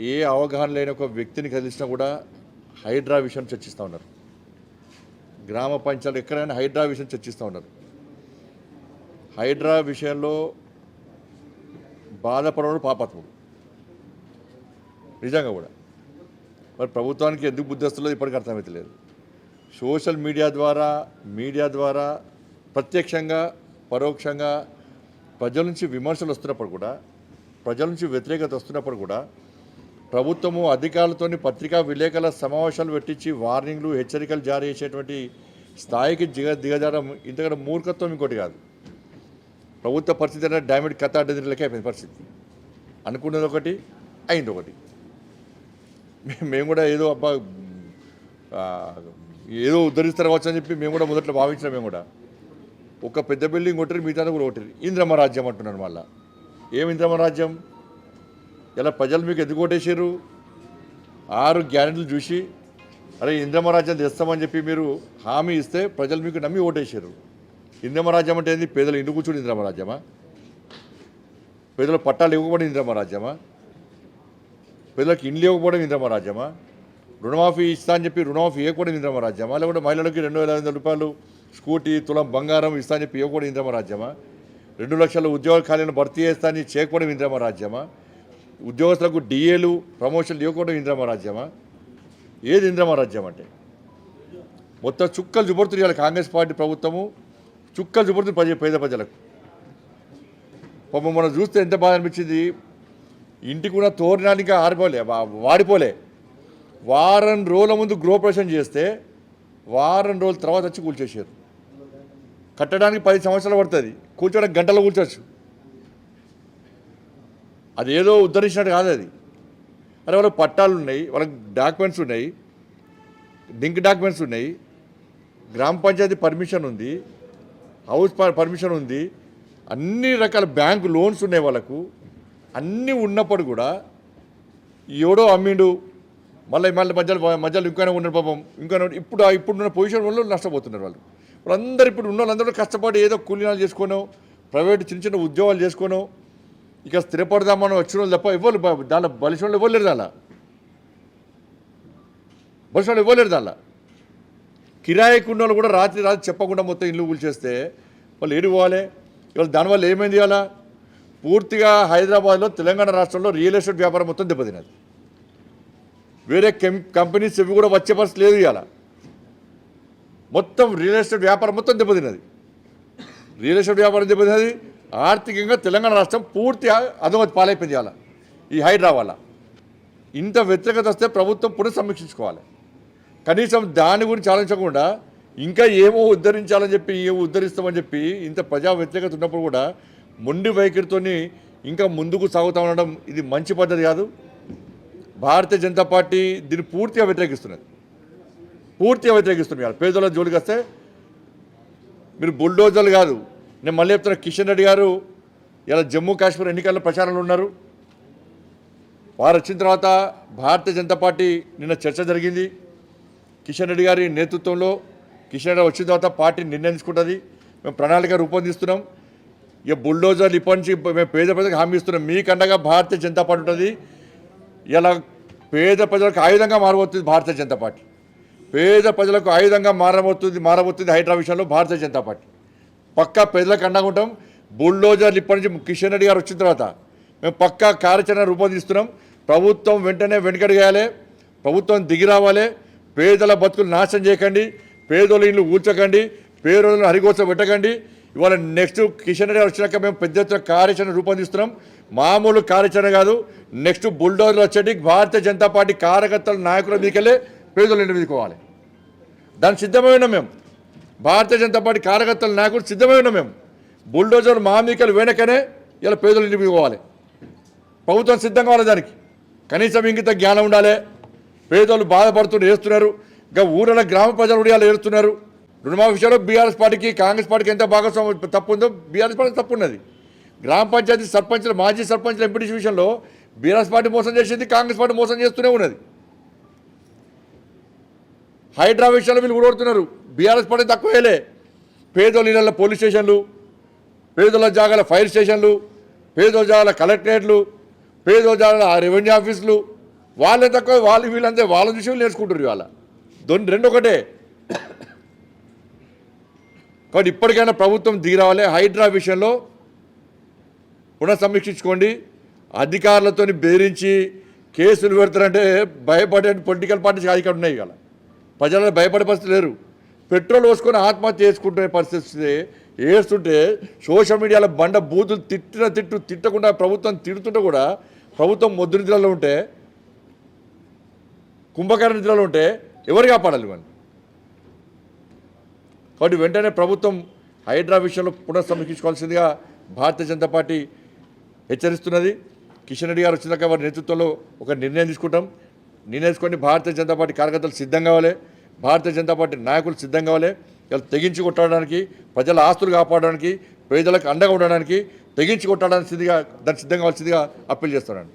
ఏ అవగాహన లేని ఒక వ్యక్తిని కదిలిసినా కూడా హైడ్రా విషయం చర్చిస్తూ ఉన్నారు. గ్రామ పంచాయతీలు ఎక్కడైనా హైడ్రా విషయం చర్చిస్తూ ఉన్నారు. హైడ్రా విషయంలో బాధపడవడు పాపత్ముడు. నిజంగా కూడా. మరి ప్రభుత్వానికి ఎందుకు బుద్ధి వస్తుందో ఇప్పటికీ అర్థమవుతలేదు సోషల్ మీడియా ద్వారా మీడియా ద్వారా ప్రత్యక్షంగా పరోక్షంగా ప్రజల నుంచి విమర్శలు వస్తున్నప్పుడు కూడా ప్రజల నుంచి వ్యతిరేకత వస్తున్నప్పుడు కూడా ప్రభుత్వము అధికారులతోని పత్రికా విలేకరుల సమావేశాలు పెట్టించి వార్నింగ్లు హెచ్చరికలు జారీ చేసేటువంటి స్థాయికి దిగ దిగజారడం ఇంతకంటే మూర్ఖత్వం ఇంకోటి కాదు. ప్రభుత్వ పరిస్థితి అంటే డామిడ్ కథ అడ్డదిలకే అయిపోయింది పరిస్థితి. అనుకున్నది ఒకటి అయింది ఒకటి. మేము కూడా ఏదో అబ్బా ఏదో ఉద్ధరిస్తారు కావచ్చు అని చెప్పి మేము కూడా మొదట్లో భావించినాం మేము కూడా. ఒక పెద్ద బిల్డింగ్ కొట్టారు మిగతా కూడా కొట్టారు. ఇంద్రమ రాజ్యం అంటున్నారు మళ్ళీ. ఏం ఇంద్రమ రాజ్యం? ఇలా ప్రజలు మీకు ఎందుకు ఓటేసారు ఆరు గ్యారెంటీలు చూసి అరే ఇంద్రమరాజ్యం తెస్తామని చెప్పి మీరు హామీ ఇస్తే ప్రజలు మీకు నమ్మి ఓటేసారు ఇంద్రమరాజ్యం అంటే ఏంది? పేదలు ఇండు కూర్చుని ఇంద్రమ రాజ్యమా పేదల పట్టాలు ఇవ్వకపోవడం ఇంద్రమ రాజ్యమా పేదలకు ఇండ్లు ఇవ్వకపోవడం ఇంద్రమ రాజ్యమా రుణమాఫీ ఇస్తా అని చెప్పి రుణమాఫీ ఇవ్వకూడదు ఇంద్రమరాజ్యమా? లేకుంటే మహిళలకి రెండు వేల ఐదు వందల రూపాయలు స్కూటీ తులం బంగారం ఇస్తా అని చెప్పి ఇవ్వకూడదు ఇంద్రమ రాజ్యమా రెండు లక్షల ఉద్యోగ ఖాళీలను భర్తీ చేస్తా అని చేయకపోవడం ఇంద్రమ రాజ్యమా ఉద్యోగస్తులకు డిఏలు ప్రమోషన్లు ఇవ్వకూడదు ఇంద్రమ రాజ్యమా ఏది ఇంద్రమ రాజ్యం అంటే? మొత్తం చుక్కలు జుబడుతుంది కాంగ్రెస్ పార్టీ ప్రభుత్వము చుక్కలు జుబడుతుంది ప్రజ పేద ప్రజలకు. పాపం మనం చూస్తే ఎంత బాధ అనిపించింది. ఇంటికి ఉన్న తోరణానికి ఆరిపోలే వాడిపోలే. వారం రోజుల ముందు గృహప్రవేశం చేస్తే వారం రోజుల తర్వాత వచ్చి కూల్చేసారు. కట్టడానికి పది సంవత్సరాలు పడుతుంది. కూర్చోడానికి గంటలు కూర్చోవచ్చు అది ఏదో ఉద్ధరించినట్టు కాదు అది. అరే వాళ్ళకి పట్టాలు ఉన్నాయి వాళ్ళకి డాక్యుమెంట్స్ ఉన్నాయి డింక్ డాక్యుమెంట్స్ ఉన్నాయి గ్రామ పంచాయతీ పర్మిషన్ ఉంది హౌస్ పర్మిషన్ ఉంది అన్ని రకాల బ్యాంకు లోన్స్ ఉన్నాయి వాళ్ళకు అన్నీ ఉన్నప్పుడు కూడా ఎవడో అమ్మిండు మళ్ళీ మళ్ళీ మధ్యలో మధ్యలో ఇంకైనా ఉన్నాడు పాపం ఇంకా ఇప్పుడు ఇప్పుడున్న పొజిషన్ వల్ల నష్టపోతున్నారు వాళ్ళు. వాళ్ళందరూ ఇప్పుడు ఉన్న వాళ్ళందరూ కష్టపడి ఏదో కూలీనాలు చేసుకోనో ప్రైవేట్ చిన్న చిన్న ఉద్యోగాలు చేసుకోనో ఇక స్థిరపడదామని వచ్చిన వాళ్ళు తప్ప ఇవ్వరు దానిలో బలిసిన ఇవ్వలేరు దానిలో బలిసిన ఇవ్వలేరు దానిలో కిరాయికి ఉన్న కూడా రాత్రి రాత్రి చెప్పకుండా మొత్తం ఇల్లు కూల్చేస్తే వాళ్ళు ఏడు పోవాలి. ఇవాళ దానివల్ల ఏమైంది ఇవాళ? పూర్తిగా హైదరాబాద్లో తెలంగాణ రాష్ట్రంలో రియల్ ఎస్టేట్ వ్యాపారం మొత్తం దెబ్బతినది వేరే కెం కంపెనీస్ ఇవి కూడా వచ్చే పరిస్థితి లేదు ఇవాళ. మొత్తం రియల్ ఎస్టేట్ వ్యాపారం మొత్తం దెబ్బతినది రియల్ ఎస్టేట్ వ్యాపారం దెబ్బతినది ఆర్థికంగా తెలంగాణ రాష్ట్రం పూర్తిగా అధోగతి పాలైపోయింది ఇవాళ ఈ హైడ్రా వల్ల. ఇంత వ్యతిరేకత వస్తే ప్రభుత్వం పునఃసమీక్షించుకోవాలి. కనీసం దాని గురించి ఆలోచించకుండా ఇంకా ఏమో ఉద్ధరించాలని చెప్పి ఏమో ఉద్ధరిస్తామని చెప్పి ఇంత ప్రజా వ్యతిరేకత ఉన్నప్పుడు కూడా మొండి వైఖరితోని ఇంకా ముందుకు సాగుతా ఉండడం ఇది మంచి పద్ధతి కాదు. భారతీయ జనతా పార్టీ దీన్ని పూర్తిగా వ్యతిరేకిస్తున్నది. పూర్తిగా వ్యతిరేకిస్తున్నారు పేదల జోలికి వస్తే మీరు బుల్డోజర్లు కాదు నేను మళ్ళీ చెప్తున్నా కిషన్ రెడ్డి గారు ఇలా జమ్మూ కాశ్మీర్ ఎన్నికల్లో ప్రచారంలో ఉన్నారు. వారు వచ్చిన తర్వాత భారతీయ జనతా పార్టీ నిన్న చర్చ జరిగింది. కిషన్ రెడ్డి గారి నేతృత్వంలో కిషన్ రెడ్డి వచ్చిన తర్వాత పార్టీ నిర్ణయించుకుంటుంది మేము ప్రణాళిక రూపొందిస్తున్నాం. ఇక బుల్డోజర్లు ఇప్పటి నుంచి మేము పేద ప్రజలకు హామీ ఇస్తున్నాం. మీకండగా భారతీయ జనతా పార్టీ ఉంటుంది. ఇలా పేద ప్రజలకు ఆయుధంగా మారబోతుంది భారతీయ జనతా పార్టీ. పేద ప్రజలకు ఆయుధంగా మారబోతుంది మారబోతుంది హైదరాబాద్ విషయంలో భారతీయ జనతా పార్టీ. పక్కా పేదలకు అండగా ఉంటాం. బుల్డోజర్లు ఇప్పటి నుంచి కిషన్ రెడ్డి గారు వచ్చిన తర్వాత మేము పక్కా కార్యాచరణ రూపొందిస్తున్నాం. ప్రభుత్వం వెంటనే వెనుకడిగాయాలి. ప్రభుత్వం దిగి రావాలి. పేదల బతుకులు నాశనం చేయకండి. పేదోళ్ళ ఇల్లు ఊడ్చకండి. పేదోళ్ళను హరిగోస పెట్టకండి. ఇవాళ నెక్స్ట్ కిషన్ రెడ్డి గారు వచ్చినాక మేము పెద్ద ఎత్తున కార్యాచరణ రూపొందిస్తున్నాం. మామూలు కార్యాచరణ కాదు. నెక్స్ట్ బుల్డోజర్లు వచ్చేటి భారతీయ జనతా పార్టీ కార్యకర్తల నాయకుల మీదకెళ్ళే పేదోళ్ళు ఇంటి మీదకోవాలి దానికి సిద్ధమై ఉన్నాం మేము. భారతీయ జనతా పార్టీ కార్యకర్తల నాయకుడు సిద్ధమై ఉన్నాం మేము. బుల్డోజర్ మామికలు వెనకనే ఇలా పేదలు ఇంటికి పోవాలి. ప్రభుత్వం సిద్ధంగా కావాలి దానికి. కనీసం ఇంకిత జ్ఞానం ఉండాలి. పేదోళ్ళు బాధపడుతూ ఏస్తున్నారు ఇంకా ఊరల గ్రామ ప్రజలు కూడా ఇలా ఏడుస్తున్నారు. రుణమాఫీ విషయంలో బీఆర్ఎస్ పార్టీకి కాంగ్రెస్ పార్టీకి ఎంత భాగస్వామ్యం తప్పు ఉందో బీఆర్ఎస్ పార్టీ తప్పు ఉన్నది గ్రామ పంచాయతీ సర్పంచ్లు మాజీ సర్పంచ్ల ఎంపీటీసీ విషయంలో బీఆర్ఎస్ పార్టీ మోసం చేసింది కాంగ్రెస్ పార్టీ మోసం చేస్తూనే ఉన్నది. హైడ్రా విషయాలు వీళ్ళు ఊడొడుతున్నారు బీఆర్ఎస్ పార్టీ తక్కువేలే పేదోళ్ళ ఇళ్ళ పోలీస్ స్టేషన్లు పేదోళ్ళ జాగాల ఫైర్ స్టేషన్లు పేదోళ్ళ జాగాల కలెక్టరేట్లు పేదోళ్ళ జాగాల రెవెన్యూ ఆఫీసులు. వాళ్ళే తక్కువ వాళ్ళు వీళ్ళంతే వాళ్ళ విషయం నేర్చుకుంటారు ఇవాళ. దొన్ని రెండు ఒకటే కాబట్టి ఇప్పటికైనా ప్రభుత్వం దిగిరావాలి హైడ్రా విషయంలో పునఃసమీక్షించుకోండి. అధికారులతో బెదిరించి కేసులు పెడతారంటే భయపడే పొలిటికల్ పార్టీస్ అధికారులు ఉన్నాయి ఇవాళ. ప్రజలు భయపడే పరిస్థితి లేరు. పెట్రోల్ పోసుకొని ఆత్మహత్య చేసుకుంటునే పరిస్థితి వేస్తుంటే ఏడుస్తుంటే సోషల్ మీడియాలో బండ బూతులు తిట్టిన తిట్టు తిట్టకుండా ప్రభుత్వం తిడుతుంటే కూడా ప్రభుత్వం మొద్దు నిద్రలో ఉంటే కుంభకర నిద్రలో ఉంటే ఎవరు కాపాడాలి ఇవన్నీ? కాబట్టి వెంటనే ప్రభుత్వం హైడ్రా విషయంలో పునఃసమీక్షించుకోవాల్సిందిగా భారతీయ జనతా పార్టీ హెచ్చరిస్తున్నది. కిషన్ రెడ్డి గారు వచ్చినాక వారి నేతృత్వంలో ఒక నిర్ణయం తీసుకుంటాం. నిర్ణయం తీసుకొని భారతీయ జనతా పార్టీ కార్యకర్తలు సిద్ధం కావాలి. భారతీయ జనతా పార్టీ నాయకులు సిద్ధం కావాలి వాళ్ళు తెగించి కొట్టడానికి ప్రజల ఆస్తులు కాపాడడానికి ప్రజలకు అండగా ఉండడానికి తెగించి కొట్టడానికి సిద్ధిగా దానికి సిద్ధం కావాల్సిందిగా అప్పీల్ చేస్తున్నాను.